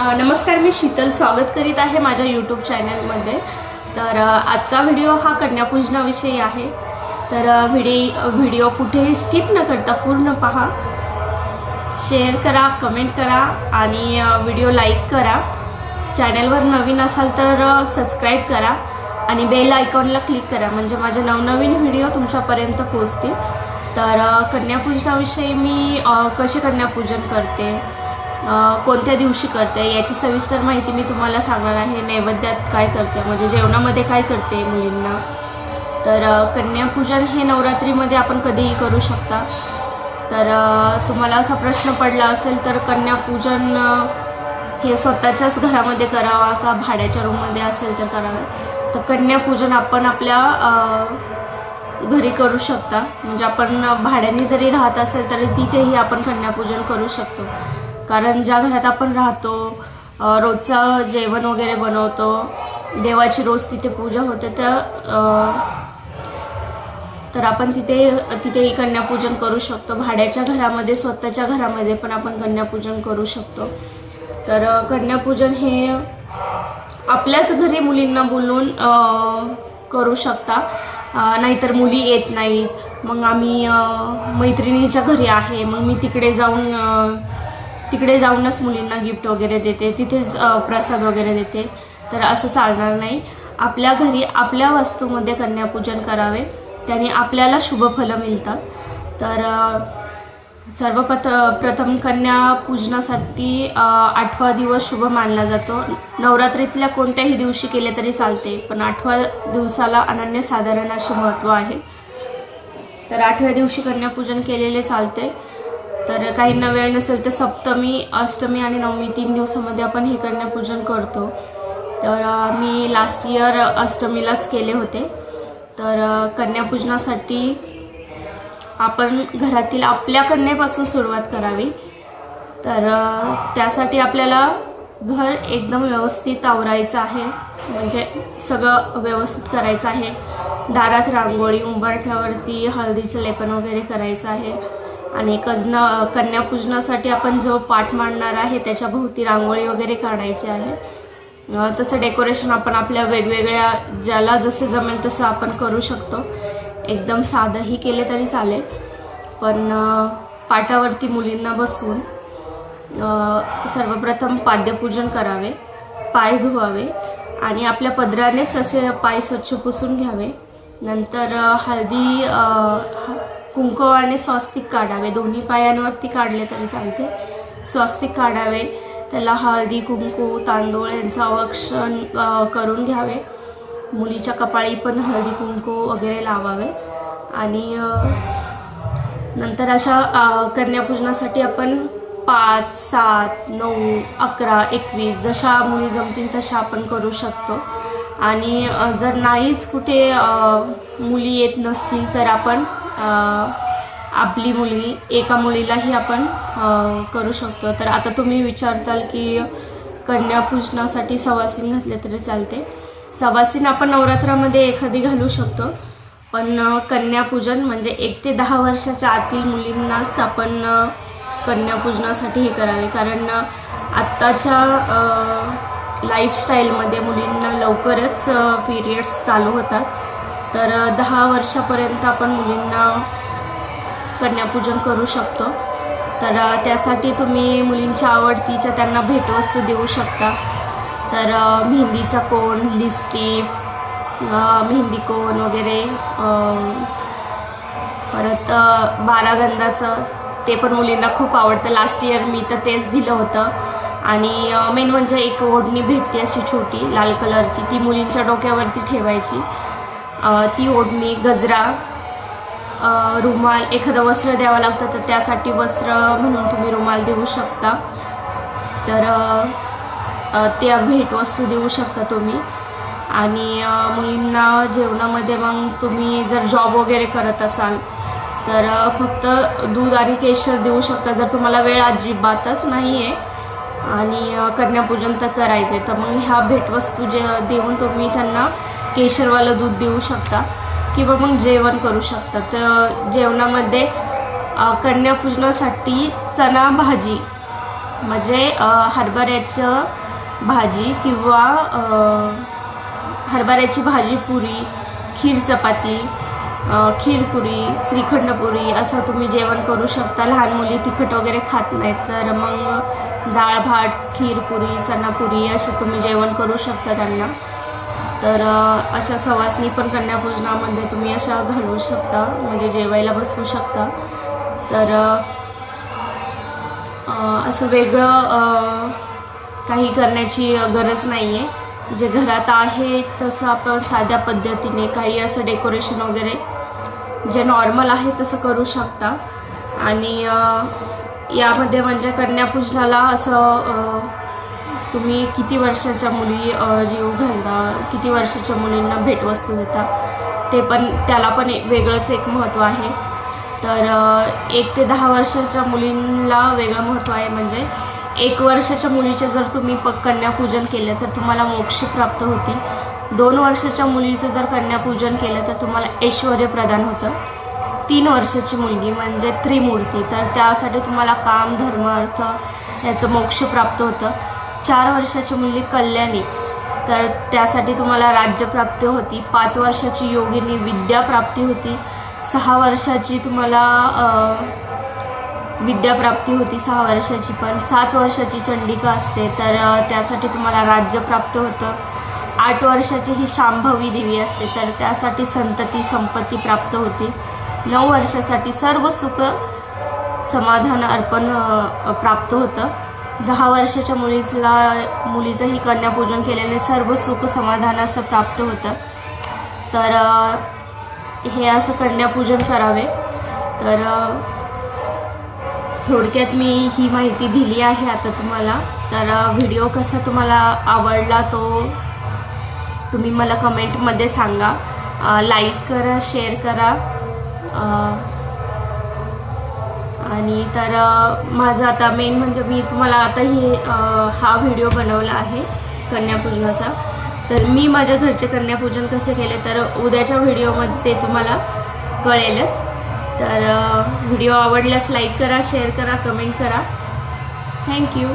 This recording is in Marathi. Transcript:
नमस्कार मी शीतल स्वागत करीत आहे माझ्या यूट्यूब चॅनलमध्ये तर आजचा व्हिडिओ हा कन्यापूजनाविषयी आहे. तर व्हिडिओ व्हिडिओ कुठेही स्किप न करता पूर्ण पहा. शेअर करा कमेंट करा आणि व्हिडिओ लाईक करा. चॅनलवर नवीन असाल तर सबस्क्राईब करा आणि बेल आयकॉनला क्लिक करा. म्हणजे माझे नवनवीन व्हिडिओ तुमच्यापर्यंत पोहोचतील. तर कन्यापूजनाविषयी मी कसे कन्यापूजन करते? कोणत्या दिवशी करते याची सविस्तर माहिती मी तुम्हाला सांगणार आहे. नैवेद्यात काय करते म्हणजे जेवणामध्ये काय करते मुलींना. तर कन्यापूजन हे नवरात्रीमध्ये आपण कधीही करू शकता. तर तुम्हाला असा प्रश्न पडला असेल तर कन्यापूजन हे स्वतःच्याच घरामध्ये करावा का भाड्याच्या रूममध्ये असेल तर करावे. तर कन्यापूजन आपण आपल्या घरी करू शकता. म्हणजे आपण भाड्याने जरी राहत असेल तरी तिथेही आपण कन्यापूजन करू शकतो. कारण ज्या घरात आपण राहतो रोजचं जेवण वगैरे बनवतो देवाची रोज तिथे पूजा होते तर तर आपण तिथे तिथेही कन्यापूजन करू शकतो. भाड्याच्या घरामध्ये स्वतःच्या घरामध्ये पण आपण कन्यापूजन करू शकतो. तर कन्यापूजन हे आपल्याच घरी मुलींना बोलून करू शकता. नाहीतर मुली येत नाहीत. मग आम्ही मैत्रिणीच्या घरी आहे. मग मी तिकडे जाऊन तिकडे जाऊनच मुलींना गिफ्ट वगैरे देते तिथेच प्रसाद वगैरे देते. तर असं चालणार नाही. आपल्या घरी आपल्या वस्तूमध्ये कन्यापूजन करावे. त्याने आपल्याला शुभफलं मिळतात तर सर्वप्रथ प्रथम कन्या पूजनासाठी आठवा दिवस शुभ मानला जातो. नवरात्रीतल्या कोणत्याही दिवशी केले तरी चालते पण आठव्या दिवसाला अनन्यसाधारण असे महत्त्व आहे. तर आठव्या दिवशी कन्यापूजन केलेले चालते. तर काहींना वेळ नसेल तर सप्तमी अष्टमी आणि नवमी तीन दिवसामध्ये आपण हे कन्यापूजन करतो. तर मी लास्ट इयर अष्टमीलाच केले होते. तर कन्यापूजनासाठी आपण घरातील आपल्या कन्येपासून सुरुवात करावी. तर त्यासाठी आपल्याला घर एकदम व्यवस्थित आवरायचं आहे. म्हणजे सगळं व्यवस्थित करायचं आहे. दारात रांगोळी उंबरठ्यावरती हळदीचं लेपन वगैरे करायचं आहे. आणि कजना कन्यापूजनासाठी आपण जो पाठ मांडणार आहे त्याच्या भोवती रांगोळी वगैरे काढायची आहे. तसं डेकोरेशन आपण आपल्या वेगवेगळ्या ज्याला जसं जमेल तसं आपण करू शकतो. एकदम साधंही केले तरी चालेल. पण पाटावरती मुलींना बसवून सर्वप्रथम पाद्यपूजन करावे पाय धुवावे आणि आपल्या पदरानेच असे पाय स्वच्छ पुसून घ्यावे. नंतर हळदी कुंकू आणि स्वस्तिक काढावे. दोन्ही पायांवरती काढले तरी चालते. स्वस्तिक काढावे. त्याला हळदी कुंकू तांदूळ यांचं अवक्षण करून घ्यावे. मुलीच्या कपाळी पण हळदी कुंकू वगैरे लावावे. आणि नंतर अशा कन्यापूजनासाठी आपण पाच सात नऊ अकरा एकवीस जशा मुली जमतील तशा आपण करू शकतो. आणि जर नाहीच कुठे मुली येत नसतील तर आपण आपली मुलगी एका मुलीलाही आपण करू शकतो. तर आता तुम्ही विचारताल की कन्यापूजनासाठी सवासीन घातले तरी चालते. सवासीन आपण नवरात्रामध्ये एखादी घालू शकतो पण कन्यापूजन म्हणजे एक ते दहा वर्षाच्या आतील मुलींनाच आपण कन्यापूजनासाठी हे करावे. कारण आत्ताच्या लाईफस्टाईलमध्ये मुलींना लवकरच पिरियड्स चालू होतात. तर दहा वर्षापर्यंत आपण मुलींना कन्यापूजन करू शकतो. तर त्यासाठी तुम्ही मुलींच्या आवडतीच्या त्यांना भेटवस्तू देऊ शकता. तर मेहंदीचा कोण लिस्टिप मेहंदी कोण वगैरे परत बारागंधाचं ते पण मुलींना खूप आवडतं. लास्ट इयर मी तर तेच दिलं होतं. आणि मेन म्हणजे एक ओढणी भेटते अशी छोटी लाल कलरची. ती मुलींच्या डोक्यावरती ठेवायची. ती ओढणी गजरा रुमाल एखादं वस्त्र द्यावं लागतं तर त्यासाठी वस्त्र म्हणून तुम्ही रुमाल देऊ शकता. तर त्या भेटवस्तू देऊ शकता तुम्ही. आणि मुलींना जेवणामध्ये मग तुम्ही जर जॉब वगैरे करत असाल तर फक्त दूध आणि केशर देऊ शकता. जर तुम्हाला वेळ अजिबातच नाही आहे आणि कन्यापूजन तर करायचं आहे तर मग ह्या भेटवस्तू जे देऊन तुम्ही त्यांना केशरवालं दूध देऊ शकता किंवा मग जेवण करू शकता. तर जेवणामध्ये कन्यापूजनासाठी चणा भाजी म्हणजे हरभऱ्याचं भाजी किंवा हरभऱ्याची भाजी पुरी खीर चपाती खीरपुरी श्रीखंडपुरी असं तुम्ही जेवण करू शकता. लहान मुली तिखट वगैरे खात नाहीत तर मग डाळ भात खीरपुरी सणापुरी असे तुम्ही जेवण करू शकता त्यांना. तर अशा सवासनी पण कन्यापूजनामध्ये तुम्ही अशा घालवू शकता म्हणजे जेवायला बसवू शकता. तर असं वेगळं काही करण्याची गरज नाही आहे जे घरात आहे तसं आपण साध्या पद्धतीने काही असं डेकोरेशन वगैरे जे नॉर्मल आहे तसं करू शकता. आणि यामध्ये म्हणजे कन्यापूजनाला असं तुम्ही किती वर्षाच्या मुली जीव घालता? किती वर्षाच्या मुलींना भेटवस्तू देता? ते पण त्याला पण एक वेगळंच एक महत्त्व आहे. तर एक ते दहा वर्षाच्या मुलींना वेगळं महत्त्व आहे म्हणजे एक वर्षाच्या मुलीचे जर तुम्ही प कन्यापूजन केलं तर तुम्हाला मोक्ष प्राप्त होती दोन वर्षाच्या मुलीचं जर कन्यापूजन केलं तर तुम्हाला ऐश्वर प्रदान होतं. तीन वर्षाची मुलगी म्हणजे त्रिमूर्ती. तर त्यासाठी तुम्हाला काम धर्म अर्थ याचं मोक्ष प्राप्त होतं. चार वर्षाची मुलगी कल्याणी. तर त्यासाठी तुम्हाला राज्यप्राप्ती होती. पाच वर्षाची योगिनी विद्याप्राप्ती होती. सहा वर्षाची तुम्हाला विद्याप्राप्ती होती सहा वर्षाची. पण सात वर्षाची चंडिका असते. तर त्यासाठी तुम्हाला राज्य प्राप्त होतं. आठ वर्षाची ही शांभवी देवी असते. तर त्यासाठी संतती संपत्ती प्राप्त होती. नऊ वर्षासाठी सर्व सुख समाधान अर्पण प्राप्त होतं. दहा वर्षाच्या मुलीला मुलीचंही कन्यापूजन केल्याने सर्व सुख समाधान असं प्राप्त होतं. तर हे असं कन्यापूजन करावे. तर थोडक्यात मी ही माहिती दिली आहे आता तुम्हाला. तर व्हिडिओ कसा तुम्हाला आवडला तो तुम्ही मला कमेंटमध्ये सांगा. लाईक करा शेअर करा. आणि तर माझं आता मेन म्हणजे मी तुम्हाला आता ही हा व्हिडिओ बनवला आहे कन्यापूजनाचा. तर मी माझ्या घरचे कन्यापूजन कसे केले तर उद्याच्या व्हिडिओमध्ये ते तुम्हाला कळेलच. तर व्हिडिओ आवडल्यास लाईक करा शेअर करा कमेंट करा. थँक्यू